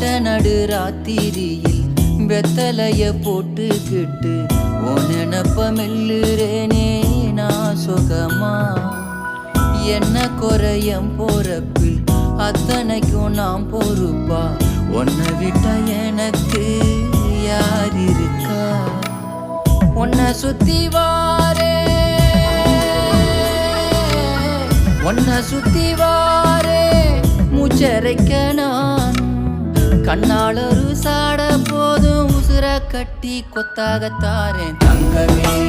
நட்ட நடு ராத்திரியில் வெத்தலைய போட்டுக்கிட்டு உன் நினப்ப மெல்லுறேனே நான் சுகமா? என்ன குறையம் போறப்பில் அத்தனைக்கும் நாம் பொறுப்பா? உன்னை விட்டா எனக்கு யார் இருக்கா? உன்னை சுத்தி வாரே. உன்னை சுத்தி வாரே மூச்சரைக்க நான் கண்ணாளரு சாட போதும் உசுர கட்டி கொத்தாக தாரேன் தங்கமே.